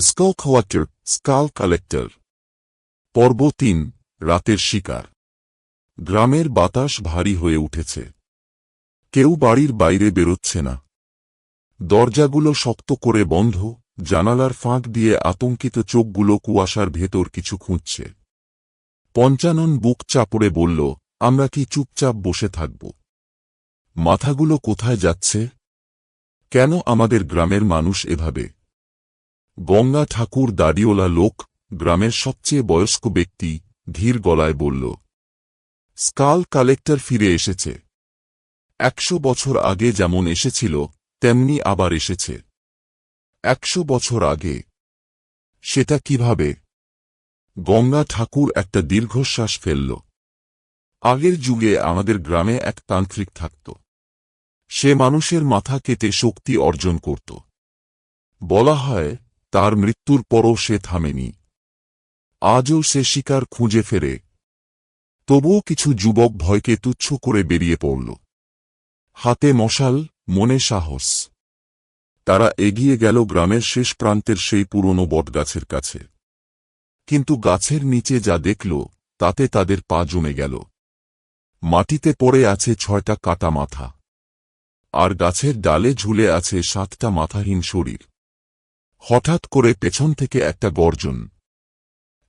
Scroll collector skull collector. পর্ব তিন, রাতের শিকার। গ্রামের বাতাস ভারী হয়ে উঠেছে। কেউ বাড়ির বাইরে বেরোচ্ছে না। দরজাগুলো শক্ত করে বন্ধ, জানালার ফাঁক দিয়ে আতঙ্কিত চোখগুলো কুয়াশার ভেতর কিছু খুঁজছে। পঞ্চানন বুক চাপড়ে বলল, আমরা কি চুপচাপ বসে থাকব? মাথাগুলো কোথায় যাচ্ছে? কেন আমাদের গ্রামের মানুষ এভাবে? গঙ্গা ঠাকুর দাড়িওলা লোক গ্রামের সবচেয়ে বয়স্ক ব্যক্তি ধীর গলায় বলল, স্কাল কালেক্টর ফিরে এসেছে। একশো বছর আগে যেমন এসেছিল, তেমনি আবার এসেছে। একশো বছর আগে। সেটা কীভাবে? গঙ্গা ঠাকুর একটা দীর্ঘশ্বাস ফেলল। আগের যুগে আমাদের গ্রামে এক তান্ত্রিক থাকত। সে মানুষের মাথা কেটে শক্তি অর্জন করত। বলা হয় তার মৃত্যুর পরও সে থামেনি। আজও সে শিকার খুঁজে ফেরে। তবুও কিছু যুবক ভয়কে তুচ্ছ করে বেরিয়ে পড়ল। হাতে মশাল, মনে সাহস। তারা এগিয়ে গেল গ্রামের শেষ প্রান্তের সেই পুরনো বটগাছের কাছে। কিন্তু গাছের নিচে যা দেখল, তাতে তাদের পা জমে গেল। মাটিতে পড়ে আছে ছয়টা কাটা মাথা। আর গাছের ডালে ঝুলে আছে সাতটা মাথাহীন শরীর। হঠাৎ করে পেছন থেকে একটা গর্জন।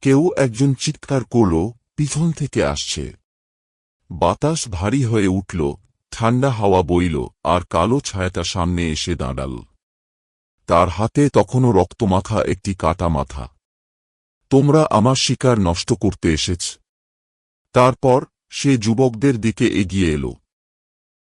কেউ একজন চিৎকার করল, পিছন থেকে আসছে। বাতাস ভারী হয়ে উঠল, ঠান্ডা হাওয়া বইল, আর কালো ছায়াটা সামনে এসে দাঁড়াল। তার হাতে তখনও রক্তমাখা একটি কাটা মাথা। তোমরা আমার শিকার নষ্ট করতে এসেছ। তারপর সে যুবকদের দিকে এগিয়ে এলো।